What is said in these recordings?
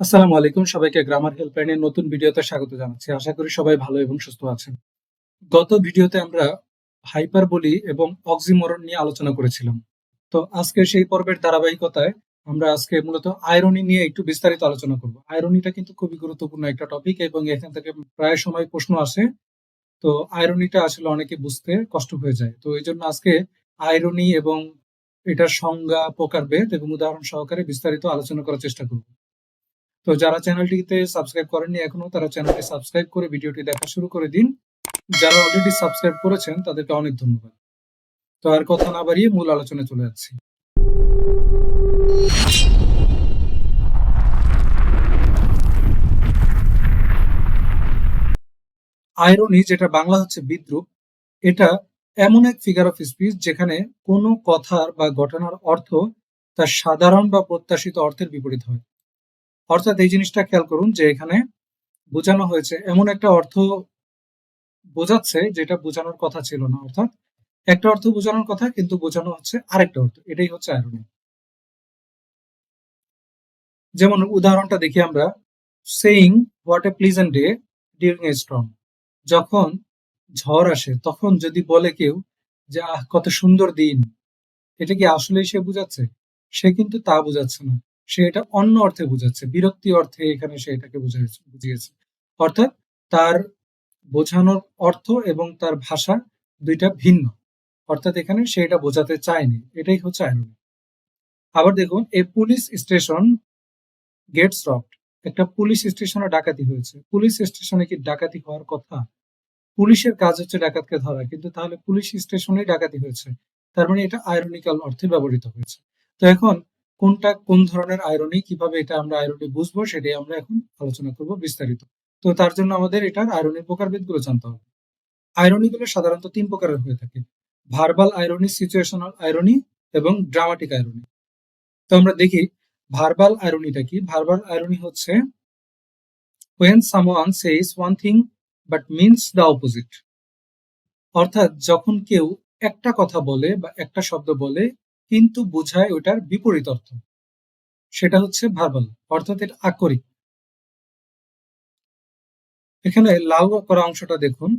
আসসালামু আলাইকুম সবাইকে গ্রামার হেল্পলাইনের নতুন ভিডিওতে স্বাগত জানাচ্ছি। আশা করি সবাই ভালো এবং সুস্থ আছেন। গত ভিডিওতে আমরা হাইপারবলি এবং অক্সিমরন নিয়ে আলোচনা করেছিলাম। তো আজকে সেই পর্বের ধারাবাহিকতায় আমরা আজকে মূলত আয়রনি নিয়ে একটু বিস্তারিত আলোচনা করব। আয়রনিটা কিন্তু খুবই গুরুত্বপূর্ণ একটা টপিক এবং এখান থেকে প্রায় সময় প্রশ্ন আসে। তো আয়রনিটা আসলে অনেকে বুঝতে কষ্ট হয়ে যায়। তো এই জন্য আজকে আয়রনি এবং এটার সংজ্ঞা, প্রকারভেদ এবং উদাহরণ সহকারে বিস্তারিত আলোচনা করার চেষ্টা করব। তো যারা চ্যানেলটিতে সাবস্ক্রাইব করেননি এখনও, তারা চ্যানেলটি সাবস্ক্রাইব করে ভিডিওটি দেখা শুরু করে দিন। যারা অলরেডি সাবস্ক্রাইব করেছেন, তাদেরকে অনেক ধন্যবাদ। তো আর কথা না বাড়িয়ে মূল আলোচনায় চলে যাচ্ছি। আয়রনি যেটা বাংলা হচ্ছে বিদ্রুপ, এটা এমন এক ফিগার অফ স্পিচ যেখানে কোনো কথার বা ঘটনার অর্থ তার সাধারণ বা প্রত্যাশিত অর্থের বিপরীত হয়। অর্থাৎ এই জিনিসটা খেয়াল করুন যে এখানে বোঝানো হয়েছে, এমন একটা অর্থ বোঝাচ্ছে যেটা বোঝানোর কথা ছিল না, অর্থাৎ একটা অর্থ বোঝানোর কথা কিন্তু বোঝানো হচ্ছে আরেকটা অর্থ, এটাই হচ্ছে আয়রনি যেমন উদাহরণটা দেখি আমরা saying what a pleasant day during a storm যখন ঝড় আসে, তখন যদি বলে কেউ যে, আহ, কত সুন্দর দিন, এটা কি আসলেই সে বুঝাচ্ছে? সে কিন্তু তা বুঝাচ্ছে না। সে এটা অন্য অর্থে বুঝাচ্ছে, বিরক্তি অর্থে এখানে সে এটাকে বুঝিয়েছে। অর্থাৎ তার বোঝানোর অর্থ এবং তার ভাষা দুইটা ভিন্ন। অর্থাৎ এখানে সে এটা বোঝাতে চায়নি, এটাই হচ্ছে আইরনি আবার দেখুন, এই পুলিশ স্টেশন গেটস রবড একটা পুলিশ স্টেশনে ডাকাতি হয়েছে। পুলিশ স্টেশনে কি ডাকাতি হওয়ার কথা? পুলিশের কাজ হচ্ছে ডাকাতকে ধরা, কিন্তু তাহলে পুলিশ স্টেশনে ডাকাতি হয়েছে। তার মানে এটা আয়রনিক্যাল অর্থে ব্যবহৃত হয়েছে। তো এখন কোনটা কোন ধরনের আয়রনি কীভাবে এটা আমরা আয়রনি বুঝব সেটাই আমরা এখন আলোচনা করব বিস্তারিত। তো তার জন্য আমাদের এটার আয়রনির প্রকারভেদগুলো জানতে হবে। আয়রনিগুলো সাধারণত তিন প্রকারের হয়ে থাকে। ভার্বাল আয়রনি সিচুয়েশনাল আয়রনি এবং ড্রামাটিক আয়রনি তো আমরা দেখি ভার্বাল আয়রনিটা কি? ভার্বাল আয়রনি হচ্ছে when someone says one thing but means the opposite অর্থাৎ যখন কেউ একটা কথা বলে বা একটা শব্দ বলে কিন্তু বোঝায় ওটার বিপরীত অর্থ। সেটা হচ্ছে ভার্বাল অর্থাৎ এটা আক্ষরিক এখানে লাল করা অংশটা দেখুন।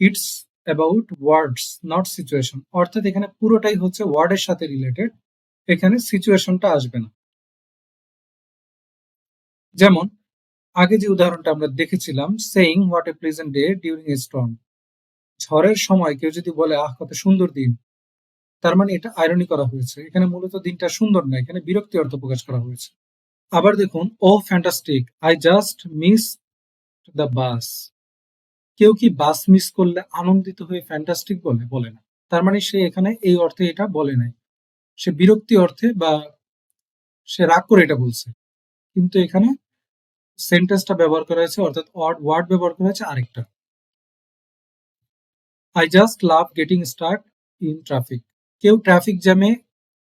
It's about words not situation অর্থাৎ এখানে পুরোটাই হচ্ছে ওয়ার্ডের সাথে রিলেটেড এখানে সিচুয়েশনটা আসবে না। যেমন, আগে যে উদাহরণটা আমরা দেখেছিলাম saying what a pleasant day during a storm ঝড়ের সময় কেউ যদি বলে, আহ, কত সুন্দর দিন। তার মানে এটা আয়রনি করা হয়েছে। এখানে মূলত দিনটা সুন্দর না, এখানে বিরক্তি অর্থ প্রকাশ করা হয়েছে। আবার দেখুন, ও fantastic I just miss the bus কেউ কি বাস মিস করলে আনন্দিত হয়ে ফ্যান্টাস্টিক বলে? বলে না। তার মানে সে এখানে এই অর্থে এটা বলে নাই। সে বিরক্তি অর্থে বা সে রাগ করে এটা বলছে। কিন্তু এখানে সেন্টেন্সটা ব্যবহার করা হয়েছে, অর্থাৎ ওয়ার্ড ব্যবহার করা হয়েছে আরেকটা। I just love getting start in traffic কেউ ট্রাফিক জ্যামে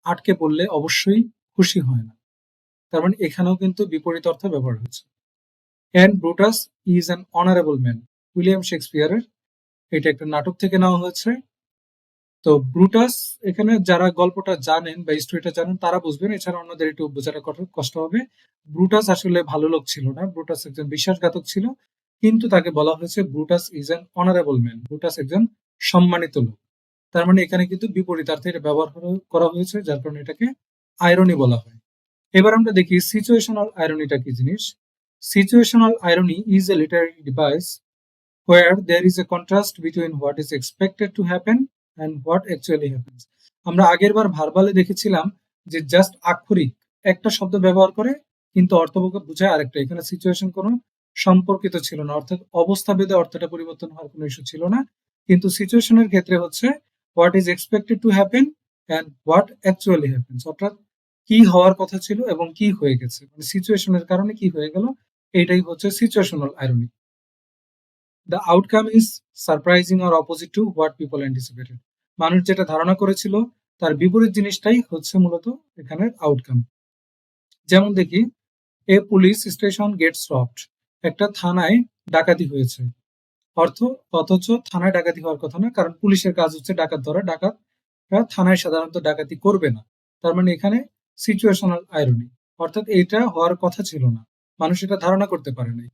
আটকে পড়লে অবশ্যই খুশি হয় না। তার মানে এখানেও কিন্তু বিপরীত অর্থ ব্যবহার হয়েছে। And Brutus is an honourable man William শেক্সপিয়ারের এটা একটা নাটক থেকে নেওয়া হয়েছে। তো ব্রুটাস এখানে যারা গল্পটা জানেন বা স্টোরিটা জানেন, তারা বুঝবেন। এছাড়া অন্যদের একটু বোঝাটা কষ্ট হবে। ব্রুটাস আসলে ভালো লোক ছিল না। ব্রুটাস একজন বিশ্বাসঘাতক ছিল। কিন্তু তাকে বলা হয়েছে Brutus is an honourable man Brutus একজন সম্মানিত লোক। তার মানে এখানে কিন্তু বিপরীতার্থে এটা ব্যবহার করা হয়েছে, যার কারণে এটাকে আয়রনি বলা হয়। এবার আমরা দেখি সিচুয়েশনাল আয়রনিটা কি জিনিস? Situational irony is a literary device where there is a contrast between what is expected to happen and what actually happens. আমরা আগের বার ভার্বালে দেখেছিলাম যে জাস্ট আক্ষরিক একটা শব্দ ব্যবহার করে, কিন্তু অর্থ বোঝায় আরেকটা। এখানে সিচুয়েশন কোনো সম্পর্কিত ছিল না, অর্থাৎ অবস্থা ভেদে অর্থটা পরিবর্তন হওয়ার কোনো ইস্যু ছিল না। কিন্তু সিচুয়েশনের ক্ষেত্রে হচ্ছে what is expected to happen and what actually happens অর্থাৎ কি হওয়ার কথা ছিল এবং কি হয়ে গেছে। মানে সিচুয়েশনের কারণে কি হয়ে গেল এইটাই হচ্ছে situational irony the outcome is surprising or opposite to what people anticipated মানুষ যেটা ধারণা করেছিল, তার বিপরীত জিনিসটাই হচ্ছে মূলত এখানের আউটকাম যেমন দেখি a police station get robbed একটা থানায় ডাকাতি হয়েছে। অর্থ অথচ থানায় ডাকাতি হওয়ার কথা না, কারণ পুলিশের কাজ হচ্ছে ডাকাত ধরা। ডাকাত থানায় সাধারণত ডাকাতি করবে না। তার মানে এখানে সিচুয়েশনাল আইরনি অর্থাৎ এটা হওয়ার কথা ছিল না। মানুষ এটা ধারণা করতে পারে নাই।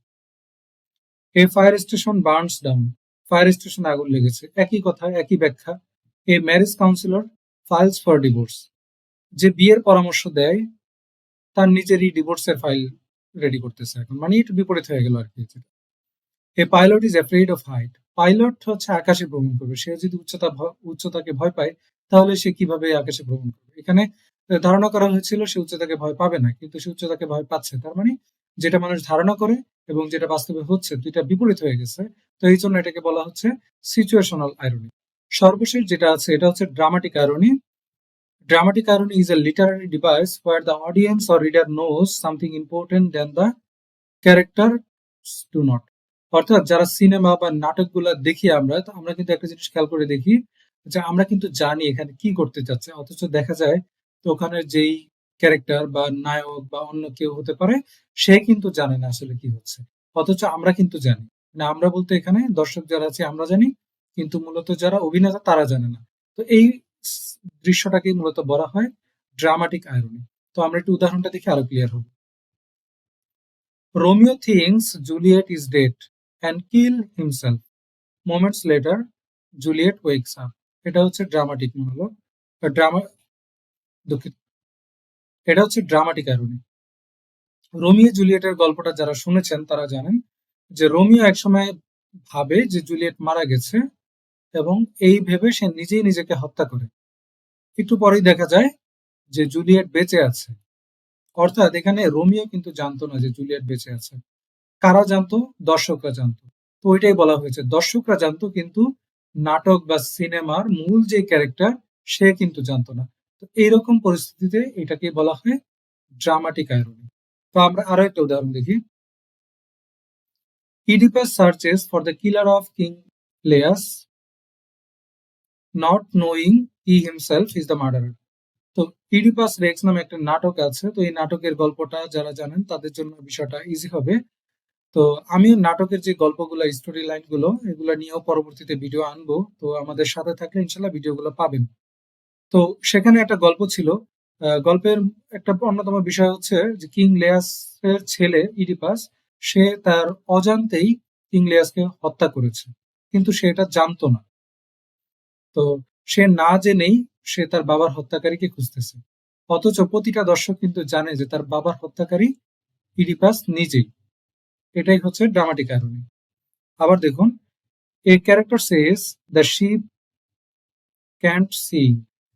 A fire station burns down fire স্টেশনে আগুন লেগেছে। একই কথা, একই ব্যাখ্যা। A marriage counsellor files for divorce যে বিয়ের পরামর্শ দেয়, তার নিজেরই ডিভোর্সের ফাইল রেডি করতেছে এখন। মানে একটু বিপরীত হয়ে গেল আর কি। A pilot is afraid of height pilot হচ্ছে আকাশে ভ্রমণ করবে। সে যদি উচ্চতা উচ্চতাকে ভয় পায়, তাহলে সে কীভাবে আকাশে ভ্রমণ করবে? এখানে ধারণা করা হয়েছিল সে উচ্চতাকে ভয় পাবে না, কিন্তু সে উচ্চতাকে ভয় পাচ্ছে। তার মানে যেটা মানুষ ধারণা করে এবং যেটা বাস্তবে হচ্ছে, দুইটা বিপরীত হয়ে গেছে। তো এই জন্য এটাকে বলা হচ্ছে সিচুয়েশনাল আইরনি সর্বশেষ যেটা আছে, এটা হচ্ছে dramatic irony dramatic irony is a literary device where the audience or reader knows something important than the characters do not. অর্থাৎ যারা সিনেমা বা নাটকগুলো দেখি আমরা আমরা কিন্তু একটা জিনিস খেয়াল করে দেখি যে আমরা কিন্তু জানি এখানে কি করতে যাচ্ছে। অথচ দেখা যায় তো ওখানে যেই ক্যারেক্টার বা নায়ক বা অন্য কেউ হতে পারে, সে কিন্তু জানে না আসলে কি হচ্ছে। অথচ আমরা কিন্তু জানি। না আমরা বলতে এখানে দর্শক যারা আছে আমরা জানি, কিন্তু মূলত যারা অভিনেতা তারা জানে না। তো এই দৃশ্যটাকে মূলত বলা হয় ড্রামাটিক আয়রনি তো আমরা একটু উদাহরণটা দেখে আরও ক্লিয়ার হব। Romeo thinks Juliet is dead and kill himself moments later Juliet wakes up এটা হচ্ছে ড্রামাটিক মনোলগ ড্রামা দুঃখিত। এটা হচ্ছে ড্রামাটিক আয়রনি রোমিও জুলিয়েটের গল্পটা যারা শুনেছেন, তারা জানেন যে রোমিও একসময় ভাবে যে জুলিয়েট মারা গেছে এবং এই ভেবে সে নিজেই নিজেকে হত্যা করে। একটু পরেই দেখা যায় যে জুলিয়েট বেঁচে আছে। অর্থাৎ এখানে রোমিও কিন্তু জানতো না যে জুলিয়েট বেঁচে আছে। কারা জানতো? দর্শকরা জানতো। তো ওইটাই বলা হয়েছে। দর্শকরা জানতো কিন্তু নাটক বা সিনেমার মূল যে ক্যারেক্টার, সে কিন্তু জানতো না। তো এইরকম পরিস্থিতিতে এটাকে বলা হয় ড্রামাটিক আয়রনি তো আমরা আরও একটা উদাহরণ দেখি। Oedipus searches for the killer of king Laius not knowing he himself is the murderer তো ইডিপাস রেক্স নামে একটা নাটক আছে। তো এই নাটকের গল্পটা যারা জানেন, তাদের জন্য বিষয়টা ইজি হবে। তো আমি নাটকের যে গল্পগুলো স্টোরি লাইনগুলো এগুলো নিয়েও পরবর্তীতে ভিডিও আনব। তো আমাদের সাথে থাকলে ইনশাল্লাহ ভিডিওগুলো পাবেন। তো সেখানে একটা গল্প ছিল। গল্পের একটা অন্যতম বিষয় হচ্ছে যে কিং লেয়াসের ছেলে ইডিপাস, সে তার অজান্তেই কিং লেয়াসকে হত্যা করেছে। কিন্তু সে এটা জানতো না। তো সে না জেনেই সে তার বাবার হত্যাকারীকে খুঁজতেছে। অথচ প্রতিটা দর্শক কিন্তু জানে যে তার বাবার হত্যাকারী ইডিপাস নিজেই। এটাই হচ্ছে ড্রামাটিক আয়রনি আবার দেখুন a character says the ship can't sink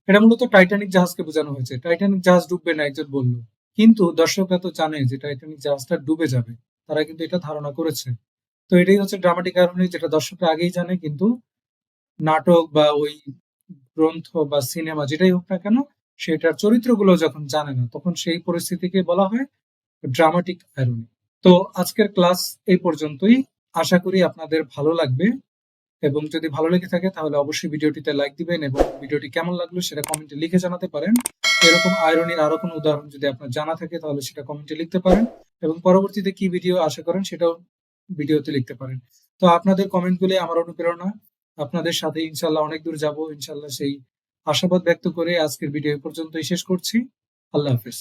এটা মূলত টাইটানিক জাহাজকে বোঝানো হয়েছে। টাইটানিক জাহাজ ডুববে না, একজন বলল। কিন্তু দর্শকরা তো জানে যে টাইটানিক জাহাজটা ডুবে যাবে। তারা কিন্তু এটা ধারণা করেছে। তো এটাই হচ্ছে ড্রামাটিক আয়রনি যেটা দর্শকরা আগেই জানে, কিন্তু নাটক বা ওই গ্রন্থ বা সিনেমা যেটাই হোক না কেন, সেটার চরিত্রগুলো যখন জানে না, তখন সেই পরিস্থিতিকে বলা হয় ড্রামাটিক আয়রনি তো আজকের ক্লাস এই পর্যন্তই। আশা করি আপনাদের ভালো লাগবে। এবং যদি ভালো লেগে থাকে তাহলে অবশ্যই ভিডিওটিতে লাইক দিবেন এবং ভিডিওটি কেমন লাগল সেটা কমেন্টে লিখে জানাতে পারেন। এরকম আয়রনির আরও কোনো উদাহরণ যদি আপনার জানা থাকে তাহলে সেটা কমেন্টে লিখতে পারেন। এবং পরবর্তীতে কি ভিডিও আশা করেন সেটাও ভিডিওতে লিখতে পারেন। তো আপনাদের কমেন্টগুলি আমার অনুপ্রেরণা। আপনাদের সাথে ইনশাল্লাহ অনেক দূর যাব। ইনশাল্লাহ সেই আশাবাদ ব্যক্ত করে আজকের ভিডিও পর্যন্তই শেষ করছি। আল্লাহ হাফেজ।